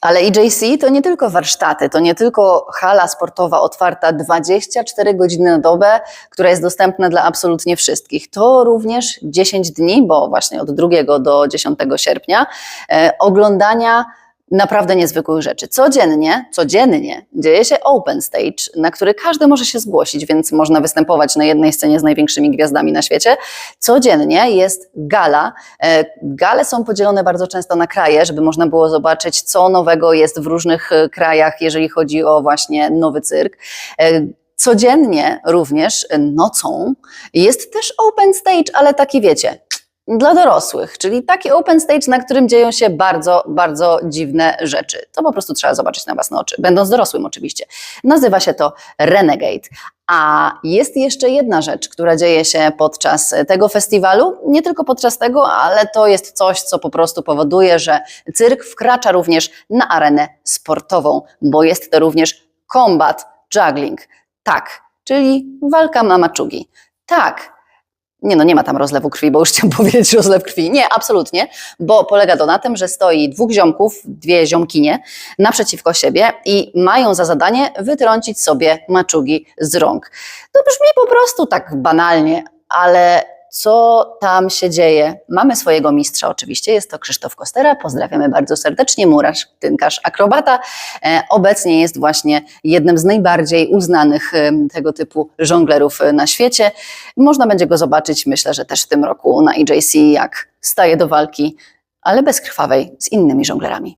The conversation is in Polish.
Ale EJC to nie tylko warsztaty, to nie tylko hala sportowa otwarta 24 godziny na dobę, która jest dostępna dla absolutnie wszystkich. To również 10 dni, bo właśnie od 2 do 10 sierpnia, e, oglądania naprawdę niezwykłych rzeczy. Codziennie, codziennie dzieje się open stage, na który każdy może się zgłosić, więc można występować na jednej scenie z największymi gwiazdami na świecie. Codziennie jest gala. E, Gale są podzielone bardzo często na kraje, żeby można było zobaczyć, co nowego jest w różnych e, krajach, jeżeli chodzi o właśnie nowy cyrk. E, Codziennie również nocą jest też open stage, ale taki wiecie, dla dorosłych, czyli taki open stage, na którym dzieją się bardzo, bardzo dziwne rzeczy. To po prostu trzeba zobaczyć na własne oczy, będąc dorosłym oczywiście. Nazywa się to Renegade. A jest jeszcze jedna rzecz, która dzieje się podczas tego festiwalu, nie tylko podczas tego, ale to jest coś, co po prostu powoduje, że cyrk wkracza również na arenę sportową, bo jest to również combat juggling. Tak, czyli walka mamaczugi. Tak, nie no, nie ma tam rozlewu krwi, bo już chciałam powiedzieć rozlew krwi. Nie, absolutnie, bo polega to na tym, że stoi dwóch ziomków, dwie ziomkinie naprzeciwko siebie i mają za zadanie wytrącić sobie maczugi z rąk. To brzmi po prostu tak banalnie, ale co tam się dzieje? Mamy swojego mistrza oczywiście, jest to Krzysztof Kostera, pozdrawiamy bardzo serdecznie, murarz, tynkarz, akrobata. E, obecnie jest właśnie jednym z najbardziej uznanych em, tego typu żonglerów e, na świecie. Można będzie go zobaczyć, myślę, że też w tym roku na EJC, jak staje do walki, ale bezkrwawej, z innymi żonglerami.